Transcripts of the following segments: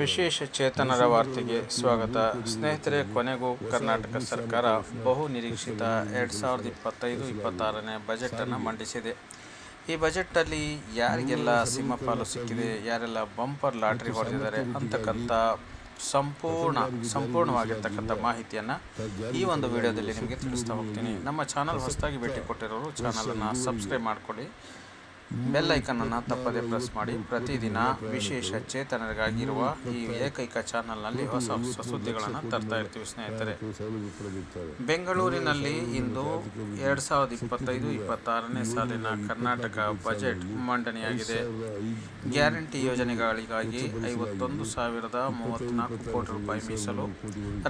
ವಿಶೇಷ ಚೇತನರ ವಾರ್ತೆಗೆ ಸ್ವಾಗತ. ಸ್ನೇಹಿತರೆ, ಕೊನೆಗೂ ಕರ್ನಾಟಕ ಸರ್ಕಾರ ಬಹು ನಿರೀಕ್ಷಿತ ಎರಡು ಸಾವಿರದ ಇಪ್ಪತ್ತೈದು, ಇಪ್ಪತ್ತಾರನೇ ಬಜೆಟನ್ನು ಮಂಡಿಸಿದೆ. ಈ ಬಜೆಟಲ್ಲಿ ಯಾರಿಗೆಲ್ಲ ಸಿಂಹಪಾಲು ಸಿಕ್ಕಿದೆ, ಯಾರೆಲ್ಲ ಬಂಪರ್ ಲಾಟ್ರಿ ಹೊಡೆದಿದ್ದಾರೆ ಅಂತಕ್ಕಂಥ ಸಂಪೂರ್ಣ, ಸಂಪೂರ್ಣವಾಗಿರ್ತಕ್ಕಂಥ ಮಾಹಿತಿಯನ್ನು ಈ ಒಂದು ವಿಡಿಯೋದಲ್ಲಿ ನಿಮಗೆ ತಿಳಿಸ್ತಾ ಹೋಗ್ತೀನಿ. ನಮ್ಮ ಚಾನಲ್ ಹೊಸದಾಗಿ ಭೇಟಿ ಕೊಟ್ಟಿರೋರು ಚಾನಲನ್ನು ಸಬ್ಸ್ಕ್ರೈಬ್ ಮಾಡಿಕೊಳ್ಳಿ. ಬೆಲ್ ಐಕನನ್ನು ತಪ್ಪದೆ ಪ್ರೆಸ್ ಮಾಡಿ ಪ್ರತಿದಿನ ವಿಶೇಷ ಚೇತನರಿಗಾಗಿರುವ ಈ ಏಕೈಕ ಚಾನಲ್ನಲ್ಲಿ ಹೊಸ ಹೊಸ ಸುದ್ದಿಗಳನ್ನು ತರ್ತಾ ಇರ್ತೀವಿ ಸ್ನೇಹಿತರೆ. ಬೆಂಗಳೂರಿನಲ್ಲಿ ಇಂದು ಎರಡು ಸಾವಿರದ ಇಪ್ಪತ್ತೈದು ಇಪ್ಪತ್ತಾರನೇ ಸಾಲಿನ ಕರ್ನಾಟಕ ಬಜೆಟ್ ಮಂಡನೆಯಾಗಿದೆ. ಗ್ಯಾರಂಟಿ ಯೋಜನೆಗಳಿಗಾಗಿ ಐವತ್ತೊಂದು ಸಾವಿರದ ಮೂವತ್ತ್ನಾಲ್ಕು ಕೋಟಿ ರೂಪಾಯಿ ಮೀಸಲು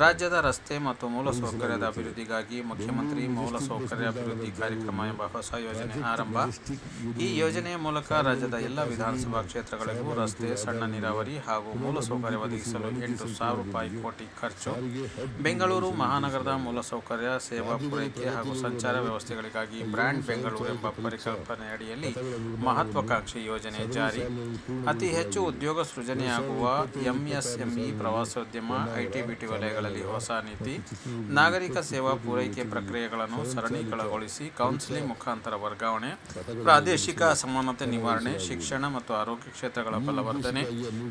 ರಾಜ್ಯದ ರಸ್ತೆ ಮತ್ತು ಮೂಲಸೌಕರ್ಯದ ಅಭಿವೃದ್ಧಿಗಾಗಿ ಮುಖ್ಯಮಂತ್ರಿ ಮೂಲಸೌಕರ್ಯ ಅಭಿವೃದ್ಧಿ ಕಾರ್ಯಕ್ರಮ ಎಂಬ ಹೊಸ ಯೋಜನೆ ಆರಂಭ. ಈ ಯೋಜನೆಯ ಮೂಲಕ ರಾಜ್ಯದ ಎಲ್ಲ ವಿಧಾನಸಭಾ ಕ್ಷೇತ್ರಗಳಿಗೂ ರಸ್ತೆ, ಸಣ್ಣ ನೀರಾವರಿ ಹಾಗೂ ಮೂಲಸೌಕರ್ಯ ಒದಗಿಸಲು ಎಂಟು ಸಾವಿರ ರೂಪಾಯಿ ಕೋಟಿ ಖರ್ಚು. ಬೆಂಗಳೂರು ಮಹಾನಗರದ ಮೂಲಸೌಕರ್ಯ ಸೇವಾ ಪೂರೈಕೆ ಹಾಗೂ ಸಂಚಾರ ವ್ಯವಸ್ಥೆಗಳಿಗಾಗಿ ಬ್ರ್ಯಾಂಡ್ ಬೆಂಗಳೂರು ಎಂಬ ಪರಿಕಲ್ಪನೆಯಡಿಯಲ್ಲಿ ಮಹತ್ವಾಕಾಂಕ್ಷಿ ಯೋಜನೆ ಜಾರಿ. ಅತಿ ಹೆಚ್ಚು ಉದ್ಯೋಗ ಸೃಜನೆಯಾಗುವ ಎಂಎಸ್ಎಂಇ ಪ್ರವಾಸೋದ್ಯಮ, ಐಟಿ ಬಿಟಿ ವಲಯಗಳಲ್ಲಿ ಹೊಸ ನೀತಿ, ನಾಗರಿಕ ಸೇವಾ ಪೂರೈಕೆ ಪ್ರಕ್ರಿಯೆಗಳನ್ನು ಸರಳೀಕರಣಗೊಳಿಸಿ ಕೌನ್ಸಿಲಿಂಗ್ ಮುಖಾಂತರ ವರ್ಗಾವಣೆ, ಪ್ರಾದೇಶಿಕ ಅಸಮಾನತೆ ನಿವಾರಣೆ ಶಿಕ್ಷಣ ಮತ್ತು ಆರೋಗ್ಯ ಕ್ಷೇತ್ರಗಳ ಬಲವರ್ಧನೆ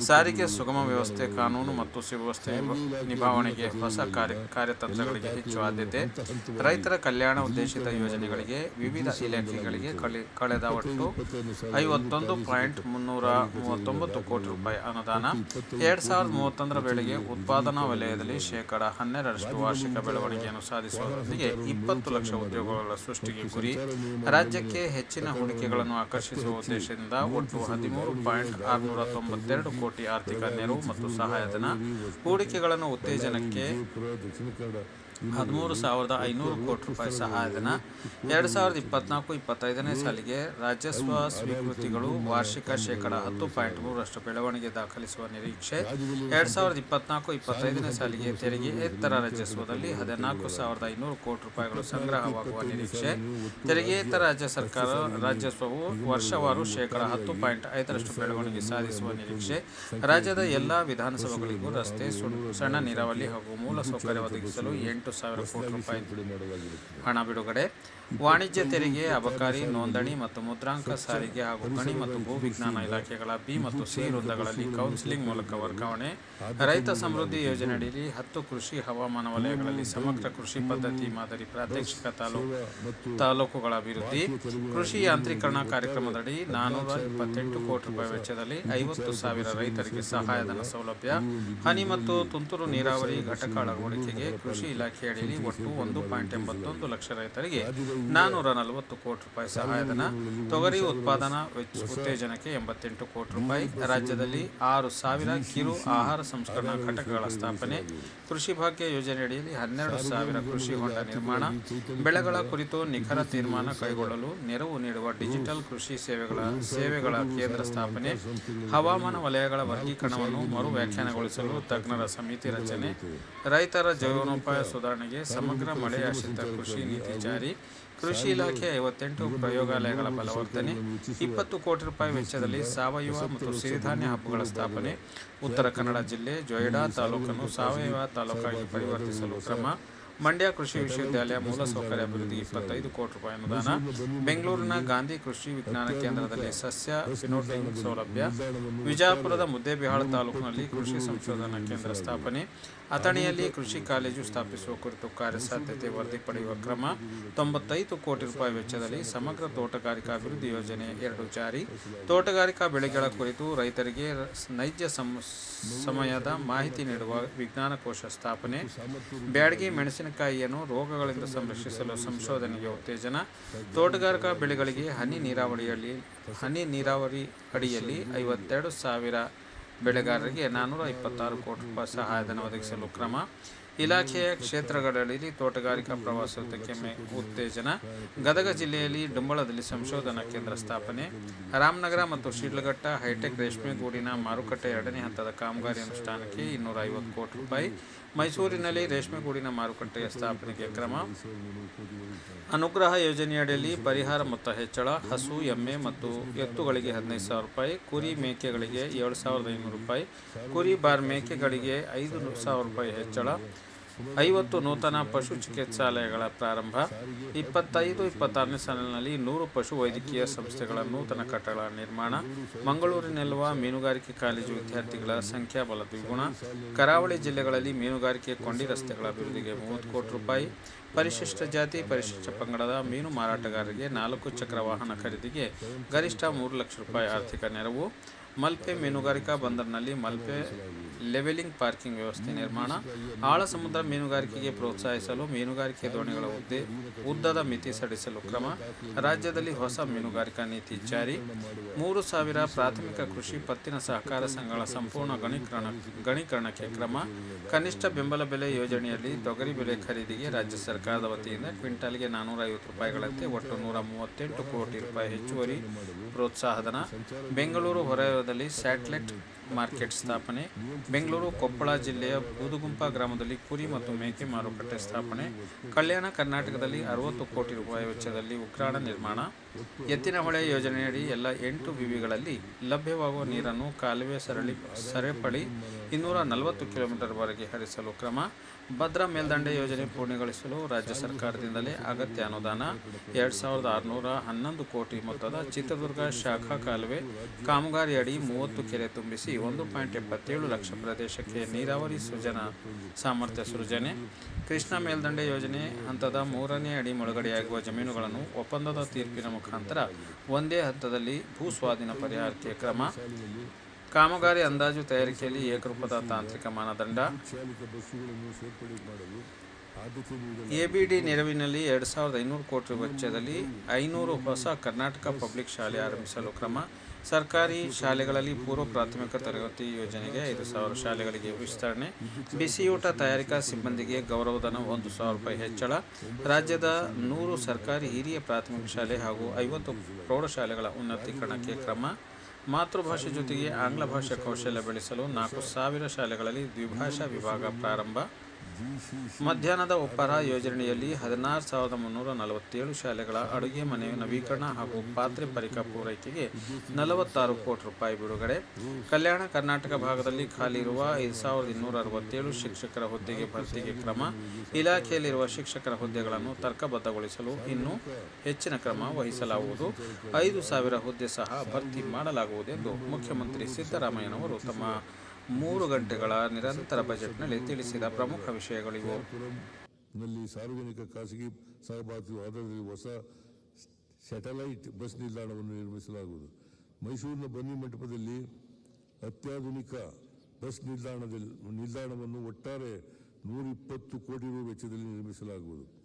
ಸಾರಿಗೆ ಸುಗಮ ವ್ಯವಸ್ಥೆ ಕಾನೂನು ಮತ್ತು ಸುವ್ಯವಸ್ಥೆ ನಿಭಾವಣೆಗೆ ಹೊಸ ಕಾರ್ಯ ಕಾರ್ಯತಂತ್ರಗಳಿಗೆ ಹೆಚ್ಚು ಆದ್ಯತೆ ರೈತರ ಕಲ್ಯಾಣ ಉದ್ದೇಶಿತ ಯೋಜನೆಗಳಿಗೆ ವಿವಿಧ ಇಲಾಖೆಗಳಿಗೆ ಕಳೆ ಕಳೆದ ಒಟ್ಟು ಐವತ್ತೊಂದು ಪಾಯಿಂಟ್ ಮುನ್ನೂರ ಮೂವತ್ತೊಂಬತ್ತು ಕೋಟಿ ರೂಪಾಯಿ ಅನುದಾನ ಎರಡ್ ಸಾವಿರದ ಮೂವತ್ತೊಂದರ ವೇಳೆಗೆ ಉತ್ಪಾದನಾ ವಲಯದಲ್ಲಿ ಶೇಕಡ ಹನ್ನೆರಡರಷ್ಟು ವಾರ್ಷಿಕ ಬೆಳವಣಿಗೆಯನ್ನು ಸಾಧಿಸುವುದರೊಂದಿಗೆ ಇಪ್ಪತ್ತು ಲಕ್ಷ ಉದ್ಯೋಗಗಳ ಸೃಷ್ಟಿಗೆ ಗುರಿ ರಾಜ್ಯಕ್ಕೆ ಹೆಚ್ಚಿನ ಹೂಡಿಕೆಗಳನ್ನು ಆಕರ್ಷಿಸುವ ಉದ್ದೇಶದಿಂದ ಒಟ್ಟು ಹದಿಮೂರು ಪಾಯಿಂಟ್ ಆರುನೂರ ತೊಂಬತ್ತೆರಡು ಕೋಟಿ ಆರ್ಥಿಕ ನೆರವು ಮತ್ತು ಸಹಾಯಧನ. ಹೂಡಿಕೆಗಳನ್ನು ಉತ್ತೇಜನಕ್ಕೆ ಹದಿಮೂರು ಸಾವಿರದ ಐನೂರು ಕೋಟಿ ರೂಪಾಯಿ ಸಹಾಯಧನ, ಎರಡು ಸಾವಿರದ ಇಪ್ಪತ್ನಾಲ್ಕು ಇಪ್ಪತ್ತೈದನೇ ಸಾಲಿಗೆ ರಾಜಸ್ವ ಸ್ವೀಕೃತಿಗಳು ವಾರ್ಷಿಕ ಶೇಕಡ ಹತ್ತು ಪಾಯಿಂಟ್ ಮೂರರಷ್ಟು ಬೆಳವಣಿಗೆ ದಾಖಲಿಸುವ ನಿರೀಕ್ಷೆ, ಎರಡು ಸಾವಿರದ ಇಪ್ಪತ್ನಾಲ್ಕು ಇಪ್ಪತ್ತೈದನೇ ಸಾಲಿಗೆ ತೆರಿಗೆಯೇತರ ರಾಜಸ್ವದಲ್ಲಿ ಹದಿನಾಲ್ಕು ಸಾವಿರದ ಐನೂರು ಕೋಟಿ ರೂಪಾಯಿಗಳು ಸಂಗ್ರಹವಾಗುವ ನಿರೀಕ್ಷೆ ತೆರಿಗೆಯೇತರ ರಾಜ್ಯ ಸರ್ಕಾರ ರಾಜಸ್ವವು ವರ್ಷವಾರು ಶೇಕಡ ಹತ್ತು ಪಾಯಿಂಟ್ ಐದರಷ್ಟು ಬೆಳವಣಿಗೆ ಸಾಧಿಸುವ ನಿರೀಕ್ಷೆ, ರಾಜ್ಯದ ಎಲ್ಲ ವಿಧಾನಸಭೆಗಳಿಗೂ ರಸ್ತೆ ಸಣ್ಣ ನೀರಾವರಿ ಹಾಗೂ ಮೂಲಸೌಕರ್ಯ ಒದಗಿಸಲು ಎಂಟು ಸಾವಿರ ಕೋಟಿ ರೂಪಾಯಿ ಹಣ ಬಿಡುಗಡೆ. ವಾಣಿಜ್ಯ ತೆರಿಗೆ ಅಬಕಾರಿ ನೋಂದಣಿ ಮತ್ತು ಮುದ್ರಾಂಕ ಸಾರಿಗೆ ಹಾಗೂ ಗಣಿ ಮತ್ತು ಭೂ ವಿಜ್ಞಾನ ಇಲಾಖೆಗಳ ಬಿ ಮತ್ತು ಸಿ ವೃಂದಗಳಲ್ಲಿ ಕೌನ್ಸಿಲಿಂಗ್ ಮೂಲಕ ವರ್ಗಾವಣೆ. ರೈತ ಸಮೃದ್ಧಿ ಯೋಜನೆಯಡಿಯಲ್ಲಿ ಹತ್ತು ಕೃಷಿ ಹವಾಮಾನ ವಲಯಗಳಲ್ಲಿ ಸಮಗ್ರ ಕೃಷಿ ಪದ್ಧತಿ ಮಾದರಿ ಪ್ರಾದೇಶಿಕ ತಾಲೂಕು ತಾಲೂಕುಗಳ ಅಭಿವೃದ್ಧಿ. ಕೃಷಿ ಯಾಂತ್ರೀಕರಣ ಕಾರ್ಯಕ್ರಮದಡಿ ನಾನೂರ ಇಪ್ಪತ್ತೆಂಟು ಕೋಟಿ ರೂಪಾಯಿ ವೆಚ್ಚದಲ್ಲಿ ಐವತ್ತು ಸಾವಿರ ರೈತರಿಗೆ ಸಹಾಯಧನ ಸೌಲಭ್ಯ. ಹನಿ ಮತ್ತು ತುಂತುರು ನೀರಾವರಿ ಘಟಕ ಅಳವಡಿಕೆಗೆ ಕೃಷಿ ಇಲಾಖೆಯಡಿಯಲ್ಲಿ ಒಟ್ಟು ಒಂದು ಪಾಯಿಂಟ್ ಎಂಬತ್ತೊಂದು ಲಕ್ಷ ರೈತರಿಗೆ ನಾನೂರ ನಲವತ್ತು ಕೋಟಿ ರೂಪಾಯಿ ಸಹಾಯಧನ ತೊಗರಿ ಉತ್ಪಾದನಾ ವೆಚ್ಚ ಉತ್ತೇಜನಕ್ಕೆ ಎಂಬತ್ತೆಂಟು ಕೋಟಿ ರೂಪಾಯಿ ರಾಜ್ಯದಲ್ಲಿ ಆರು ಸಾವಿರ ಕಿರು ಆಹಾರ ಸಂಸ್ಕರಣಾ ಘಟಕಗಳ ಸ್ಥಾಪನೆ ಕೃಷಿ ಭಾಗ್ಯ ಯೋಜನೆಯಡಿಯಲ್ಲಿ ಹನ್ನೆರಡು ಸಾವಿರ ಕೃಷಿ ಹೊಂಡ ನಿರ್ಮಾಣ ಬೆಳೆಗಳ ಕುರಿತು ನಿಖರ ತೀರ್ಮಾನ ಕೈಗೊಳ್ಳಲು ನೆರವು ನೀಡುವ ಡಿಜಿಟಲ್ ಕೃಷಿ ಸೇವೆಗಳ ಸೇವೆಗಳ ಕೇಂದ್ರ ಸ್ಥಾಪನೆ ಹವಾಮಾನ ವಲಯಗಳ ವರ್ಗೀಕರಣವನ್ನು ಮರು ವ್ಯಾಖ್ಯಾನಗೊಳಿಸಲು ತಜ್ಞರ ಸಮಿತಿ ರಚನೆ ರೈತರ ಜೀವನೋಪಾಯ ಸುಧಾರಣೆಗೆ ಸಮಗ್ರ ಮಳೆಯಾಶ್ರಿತ ಕೃಷಿ ನೀತಿ ಜಾರಿ, ಕೃಷಿ ಇಲಾಖೆ ಐವತ್ತೆಂಟು ಪ್ರಯೋಗಾಲಯಗಳ ಬಲವರ್ಧನೆ ಇಪ್ಪತ್ತು ಕೋಟಿ ರೂಪಾಯಿ ವೆಚ್ಚದಲ್ಲಿ ಸಾವಯವ ಮತ್ತು ಸಿರಿಧಾನ್ಯ ಹಬ್ಬಗಳ ಸ್ಥಾಪನೆ, ಉತ್ತರ ಕನ್ನಡ ಜಿಲ್ಲೆ ಜೊಯ್ಡಾ ತಾಲೂಕನ್ನು ಸಾವಯವ ತಾಲೂಕಾಗಿ ಪರಿವರ್ತಿಸಲು ಕ್ರಮ ಮಂಡ್ಯ ಕೃಷಿ ವಿಶ್ವವಿದ್ಯಾಲಯ ಮೂಲಸೌಕರ್ಯ ಅಭಿವೃದ್ಧಿ ಇಪ್ಪತ್ತೈದು ಕೋಟಿ ರೂಪಾಯಿ ಅನುದಾನ. ಬೆಂಗಳೂರಿನ ಗಾಂಧಿ ಕೃಷಿ ವಿಜ್ಞಾನ ಕೇಂದ್ರದಲ್ಲಿ ಸಸ್ಯ ಫಿನೋಟಿಂಗ್ ಸೌಲಭ್ಯ. ವಿಜಯಪುರದ ಮುದ್ದೇಬಿಹಾಳ ತಾಲೂಕಿನಲ್ಲಿ ಕೃಷಿ ಸಂಶೋಧನಾ ಕೇಂದ್ರ ಸ್ಥಾಪನೆ. ಅಥಣಿಯಲ್ಲಿ ಕೃಷಿ ಕಾಲೇಜು ಸ್ಥಾಪಿಸುವ ಕುರಿತು ಕಾರ್ಯಸಾಧ್ಯತೆ ವರದಿ ಪಡೆಯುವ ಕ್ರಮ. ತೊಂಬತ್ತೈದು ಕೋಟಿ ರೂಪಾಯಿ ವೆಚ್ಚದಲ್ಲಿ ಸಮಗ್ರ ತೋಟಗಾರಿಕಾ ಅಭಿವೃದ್ಧಿ ಯೋಜನೆ ಎರಡು ಜಾರಿ. ತೋಟಗಾರಿಕಾ ಬೆಳೆಗಳ ಕುರಿತು ರೈತರಿಗೆ ನೈಜ ಸಮ, ಸಮಯದ ಮಾಹಿತಿ ನೀಡುವ ವಿಜ್ಞಾನ ಕೋಶ ಸ್ಥಾಪನೆ. ಬ್ಯಾಡಗಿ ಮೆಣಸಿನಕಾಯಿಯನ್ನು ರೋಗಗಳಿಂದ ಸಂರಕ್ಷಿಸಲು ಸಂಶೋಧನೆಗೆ ಉತ್ತೇಜನ. ತೋಟಗಾರಿಕಾ ಬೆಳೆಗಳಿಗೆ ಹನಿ ನೀರಾವರಿಯಲ್ಲಿ, ಹನಿ ನೀರಾವರಿ ಅಡಿಯಲ್ಲಿ ಐವತ್ತೆರಡು ಸಾವಿರ ಬೆಳೆಗಾರರಿಗೆ ನಾನ್ನೂರ ಇಪ್ಪತ್ತಾರು ಕೋಟಿ ರೂಪಾಯಿ ಸಹಾಯಧನ ಒದಗಿಸಲು ಕ್ರಮ. ಇಲಾಖೆಯ ಕ್ಷೇತ್ರಗಳಲ್ಲಿ ತೋಟಗಾರಿಕಾ ಮೆ- ಉತ್ತೇಜನ. ಗದಗ ಜಿಲ್ಲೆಯಲ್ಲಿ ಡುಂಬಳದಲ್ಲಿ ಸಂಶೋಧನಾ ಕೇಂದ್ರ ಸ್ಥಾಪನೆ. ರಾಮನಗರ ಮತ್ತು ಶಿಡ್ಲಘಟ್ಟ ಹೈಟೆಕ್ ರೇಷ್ಮೆ ಗೂಡಿನ ಮಾರುಕಟ್ಟೆ ಎರಡನೇ ಹಂತದ ಕಾಮಗಾರಿ ಅನುಷ್ಠಾನಕ್ಕೆ ಇನ್ನೂರ ಐವತ್ತು ಕೋಟಿ ರೂಪಾಯಿ. ಮೈಸೂರಿನಲ್ಲಿ ರೇಷ್ಮೆ ಗೂಡಿನ ಮಾರುಕಟ್ಟೆಯ ಸ್ಥಾಪನೆಗೆ ಕ್ರಮ. ಅನುಗ್ರಹ ಯೋಜನೆಯಡಿಯಲ್ಲಿ ಪರಿಹಾರ ಮೊತ್ತ ಹೆಚ್ಚಳ, ಹಸು, ಎಮ್ಮೆ ಮತ್ತು ಎತ್ತುಗಳಿಗೆ ಹದಿನೈದು ಸಾವಿರ ರೂಪಾಯಿ, ಕುರಿ ಮೇಕೆಗಳಿಗೆ ಏಳು ಸಾವಿರದ ಐನೂರು ರೂಪಾಯಿ, ಕುರಿ ಬಾರ್ ಮೇಕೆಗಳಿಗೆ ಐದು ಸಾವಿರ ರೂಪಾಯಿ ಹೆಚ್ಚಳ ಐವತ್ತು ನೂತನ ಪಶು ಚಿಕಿತ್ಸಾಲಯಗಳ ಪ್ರಾರಂಭ. ಇಪ್ಪತ್ತೈದು, ಇಪ್ಪತ್ತಾರನೇ ಸಾಲಿನಲ್ಲಿ ನೂರು ಪಶು ವೈದ್ಯಕೀಯ ಸಂಸ್ಥೆಗಳ ನೂತನ ಕಟ್ಟಡ ನಿರ್ಮಾಣ. ಮಂಗಳೂರಿನಲ್ಲಿರುವ ಮೀನುಗಾರಿಕೆ ಕಾಲೇಜು ವಿದ್ಯಾರ್ಥಿಗಳ ಸಂಖ್ಯಾಬಲ ದ್ವಿಗುಣ. ಕರಾವಳಿ ಜಿಲ್ಲೆಗಳಲ್ಲಿ ಮೀನುಗಾರಿಕೆ ಕೊಂಡಿ ರಸ್ತೆಗಳ ಅಭಿವೃದ್ಧಿಗೆ ಮೂವತ್ತು ಕೋಟಿ ರೂಪಾಯಿ. ಪರಿಶಿಷ್ಟ ಜಾತಿ, ಪರಿಶಿಷ್ಟ ಪಂಗಡದ ಮೀನು ಮಾರಾಟಗಾರರಿಗೆ ನಾಲ್ಕು ಚಕ್ರ ವಾಹನ ಖರೀದಿಗೆ ಗರಿಷ್ಠ ಮೂರು ಲಕ್ಷ ರೂಪಾಯಿ ಆರ್ಥಿಕ ನೆರವು. ಮಲ್ಪೆ ಮೀನುಗಾರಿಕಾ ಬಂದರಿನಲ್ಲಿ ಮಲ್ಪೆ ಲೆವೆಲಿಂಗ್ ಪಾರ್ಕಿಂಗ್ ವ್ಯವಸ್ಥೆ ನಿರ್ಮಾಣ ಆಳ ಸಮುದ್ರ ಮೀನುಗಾರಿಕೆಗೆ ಪ್ರೋತ್ಸಾಹಿಸಲು ಮೀನುಗಾರಿಕೆ ದೋಣಿಗಳ ಹುದ್ದೆ ಉದ್ದದ ಮಿತಿ ಸಡಿಸಲು ಕ್ರಮ ರಾಜ್ಯದಲ್ಲಿ ಹೊಸ ಮೀನುಗಾರಿಕಾ ನೀತಿ ಜಾರಿ ಮೂರು ಸಾವಿರ ಪ್ರಾಥಮಿಕ ಕೃಷಿ ಪತ್ತಿನ ಸಹಕಾರ ಸಂಘಗಳ ಸಂಪೂರ್ಣ ಗಣೀಕರಣ ಗಣೀಕರಣಕ್ಕೆ ಕ್ರಮ ಕನಿಷ್ಠ ಬೆಂಬಲ ಬೆಲೆ ಯೋಜನೆಯಲ್ಲಿ ತೊಗರಿ ಬೆಲೆ ಖರೀದಿಗೆ ರಾಜ್ಯ ಸರ್ಕಾರದ ವತಿಯಿಂದ ಕ್ವಿಂಟಾಲ್ಗೆ ನಾನೂರ ಐವತ್ತು ರೂಪಾಯಿಗಳಂತೆ ಒಟ್ಟು ನೂರ ಮೂವತ್ತೆಂಟು ಕೋಟಿ ರೂಪಾಯಿ ಹೆಚ್ಚುವರಿ ಪ್ರೋತ್ಸಾಹಧನ. ಬೆಂಗಳೂರು ಹೊರವಲಯದಲ್ಲಿ ಸ್ಯಾಟಲೈಟ್ ಮಾರ್ಕೆಟ್ ಸ್ಥಾಪನೆ, ಬೆಂಗಳೂರು ಕೊಪ್ಪಳ ಜಿಲ್ಲೆಯ ಬೂದುಗುಂಪ ಗ್ರಾಮದಲ್ಲಿ ಕುರಿ ಮತ್ತು ಮೇಕೆ ಮಾರುಕಟ್ಟೆ ಸ್ಥಾಪನೆ, ಕಲ್ಯಾಣ ಕರ್ನಾಟಕದಲ್ಲಿ ಅರವತ್ತು ಕೋಟಿ ರೂಪಾಯಿ ವೆಚ್ಚದಲ್ಲಿ ಉಗ್ರಾಣ ನಿರ್ಮಾಣ, ಎತ್ತಿನಹೊಳೆ ಯೋಜನೆಯಡಿ ಎಲ್ಲ ಎಂಟು ವಿವಿಗಳಲ್ಲಿ ಲಭ್ಯವಾಗುವ ನೀರನ್ನು ಕಾಲುವೆ ಸರಳಿ ಸರಪಳಿ ಇನ್ನೂರ ನಲವತ್ತು ಕಿಲೋಮೀಟರ್ವರೆಗೆ ಹರಿಸಲು ಕ್ರಮ. ಭದ್ರಾ ಮೇಲ್ದಂಡೆ ಯೋಜನೆ ಪೂರ್ಣಗೊಳಿಸಲು ರಾಜ್ಯ ಸರ್ಕಾರದಿಂದಲೇ ಅಗತ್ಯ ಅನುದಾನ. ಎರಡು ಸಾವಿರದ ಆರುನೂರ ಹನ್ನೊಂದು ಕೋಟಿ ಮೊತ್ತದ ಚಿತ್ರದುರ್ಗ ಶಾಖಾ ಕಾಲುವೆ ಕಾಮಗಾರಿಯಡಿ ಮೂವತ್ತು ಕೆರೆ ತುಂಬಿಸಿ ಒಂದು ಪಾಯಿಂಟ್ ಎಪ್ಪತ್ತೇಳು ಲಕ್ಷ ಪ್ರದೇಶಕ್ಕೆ ನೀರಾವರಿ ಸೃಜನ ಸಾಮರ್ಥ್ಯ ಸೃಜನೆ. ಕೃಷ್ಣ ಮೇಲ್ದಂಡೆ ಯೋಜನೆ ಹಂತದ ಮೂರನೇ ಅಡಿ ಮುಳುಗಡೆಯಾಗುವ ಜಮೀನುಗಳನ್ನು ಒಪ್ಪಂದದ ತೀರ್ಪಿನ ಮುಖಾಂತರ ಒಂದೇ ಹಂತದಲ್ಲಿ ಭೂ ಸ್ವಾಧೀನ ಪರಿಹಾರಕ್ಕೆ ಕ್ರಮ. ಕಾಮಗಾರಿ ಅಂದಾಜು ತಯಾರಿಕೆಯಲ್ಲಿ ಏಕರೂಪದ ತಾಂತ್ರಿಕ ಮಾನದಂಡ. ಎಬಿಡಿ ನೆರವಿನಲ್ಲಿ ಎರಡು ಸಾವಿರದ ಐನೂರು ಕೋಟಿ ವೆಚ್ಚದಲ್ಲಿ ಐನೂರು ಹೊಸ ಕರ್ನಾಟಕ ಪಬ್ಲಿಕ್ ಶಾಲೆ ಆರಂಭಿಸಲು ಕ್ರಮ. ಸರ್ಕಾರಿ ಶಾಲೆಗಳಲ್ಲಿ ಪೂರ್ವ ಪ್ರಾಥಮಿಕ ತರಗತಿ ಯೋಜನೆಗೆ ಐದು ಸಾವಿರ ಶಾಲೆಗಳಿಗೆ ವಿಸ್ತರಣೆ. ಬಿಸಿಯೂಟ ತಯಾರಿಕಾ ಸಿಬ್ಬಂದಿಗೆ ಗೌರವಧನ ಒಂದು ಸಾವಿರ ರೂಪಾಯಿ ಹೆಚ್ಚಳ. ರಾಜ್ಯದ ನೂರು ಸರ್ಕಾರಿ ಹಿರಿಯ ಪ್ರಾಥಮಿಕ ಶಾಲೆ ಹಾಗೂ ಐವತ್ತು ಪ್ರೌಢಶಾಲೆಗಳ ಉನ್ನತೀಕರಣಕ್ಕೆ ಕ್ರಮ. ಮಾತೃಭಾಷೆ ಜೊತೆಗೆ ಆಂಗ್ಲ ಭಾಷೆ ಕೌಶಲ್ಯ ಬೆಳೆಸಲು ನಾಲ್ಕು ಸಾವಿರ ಶಾಲೆಗಳಲ್ಲಿ ದ್ವಿಭಾಷಾ ವಿಭಾಗ ಪ್ರಾರಂಭ. ಮಧ್ಯಾಹ್ನದ ಒಪ್ಪರ ಯೋಜನೆಯಲ್ಲಿ ಹದಿನಾರು ಸಾವಿರದ ಮುನ್ನೂರ ನಲವತ್ತೇಳು ಶಾಲೆಗಳ ಅಡುಗೆ ಮನೆ ನವೀಕರಣ ಹಾಗೂ ಪಾತ್ರೆ ಪರಿಕ ಪೂರೈಕೆಗೆ ನಲವತ್ತಾರು ಕೋಟಿ ರೂಪಾಯಿ ಬಿಡುಗಡೆ. ಕಲ್ಯಾಣ ಕರ್ನಾಟಕ ಭಾಗದಲ್ಲಿ ಖಾಲಿ ಇರುವ ಐದು ಸಾವಿರದ ಇನ್ನೂರ ಅರವತ್ತೇಳು ಶಿಕ್ಷಕರ ಹುದ್ದೆಗೆ ಭರ್ತಿಗೆ ಕ್ರಮ. ಇಲಾಖೆಯಲ್ಲಿರುವ ಶಿಕ್ಷಕರ ಹುದ್ದೆಗಳನ್ನು ತರ್ಕಬದ್ಧಗೊಳಿಸಲು ಇನ್ನೂ ಹೆಚ್ಚಿನ ಕ್ರಮ ವಹಿಸಲಾಗುವುದು. ಐದು ಸಾವಿರ ಹುದ್ದೆ ಸಹ ಭರ್ತಿ ಮಾಡಲಾಗುವುದೆಂದು ಮುಖ್ಯಮಂತ್ರಿ ಸಿದ್ದರಾಮಯ್ಯನವರು ತಮ್ಮ ಮೂರು ಗಂಟೆಗಳ ನಿರಂತರ ಬಜೆಟ್ನಲ್ಲಿ ತಿಳಿಸಿದ ಪ್ರಮುಖ ವಿಷಯಗಳಿವು. ನಲ್ಲಿ ಸಾರ್ವಜನಿಕ ಖಾಸಗಿ ಸಹಭಾಗಿತ್ವ ಆಧಾರದಲ್ಲಿ ಹೊಸ ಸ್ಯಾಟಲೈಟ್ ಬಸ್ ನಿಲ್ದಾಣವನ್ನು ನಿರ್ಮಿಸಲಾಗುವುದು. ಮೈಸೂರಿನ ಬನ್ನಿ ಮಂಟಪದಲ್ಲಿ ಅತ್ಯಾಧುನಿಕ ಬಸ್ ನಿಲ್ದಾಣದಲ್ಲಿ, ನಿಲ್ದಾಣವನ್ನು ಒಟ್ಟಾರೆ ನೂರಿಪ್ಪತ್ತು ಕೋಟಿ ರೂಪಾಯಿ ವೆಚ್ಚದಲ್ಲಿ ನಿರ್ಮಿಸಲಾಗುವುದು.